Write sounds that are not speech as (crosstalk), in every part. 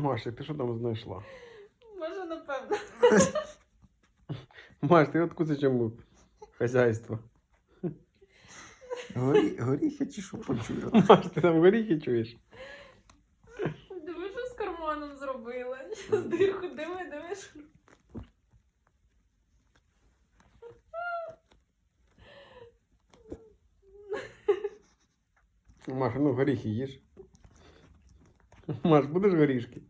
Маша, ти що там знайшла? Може, напевно. (laughs) Маш, ти откуда чому хазяйство? Горі, горіхи чи що почую? (laughs) Маш, ти там горіхи чуєш? Диви, що з карманом зробила. З дирку, диви, диви. що- Маша, ну горіхи їж. Маш, будеш горішки?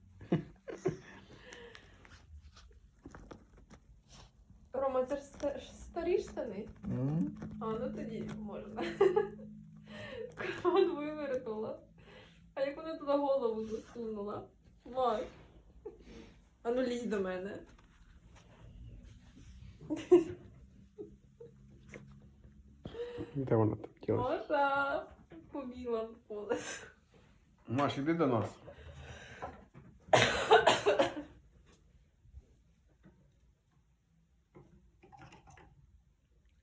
Рома, це ж ста- ж старі штани. М? А, ну тоді можна. Карман вивернула. А як вона туди голову засунула? Май. А ну лізь до мене. Де вона там ділась? Маша побігла в поле. Маш, іди до нас.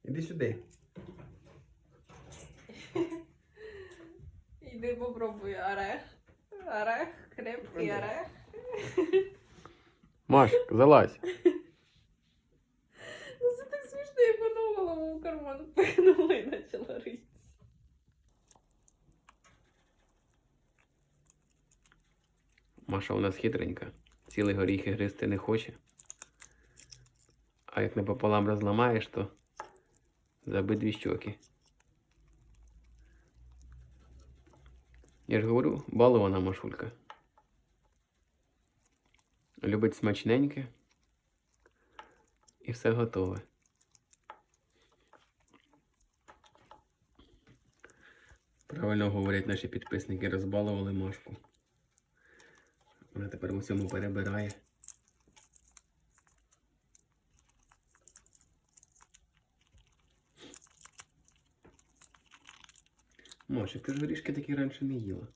Іди сюди. (laughs) Іди попробуй орех. Орех, крепкий орех. Маш, залазь. (laughs) Ну це так смішно, як вона голову в карман пихнула і почала ритися. Маша у нас хитренька. Цілий горіхи гризти не хоче. А як не пополам розламаєш, то за обидві щоки. Я ж говорю, балована Машулька. Любить смачненьке. І все готове. Правильно говорять наші підписники, розбалували Машку. Вона тепер у всьому перебирає. Маша, ти ж горішки такі раніше не їла.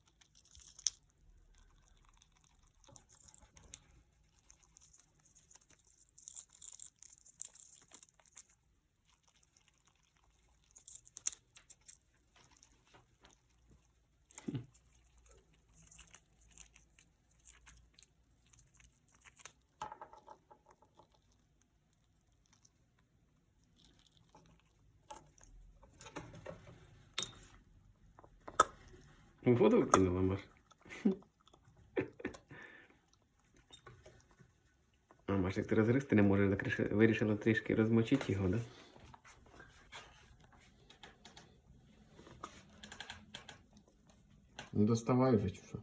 Воду кинула, Маш. А, Маша, як ти розгризти не можеш, так ріши- вирішила трішки розмочити його, да? Ну доставай вже чи що?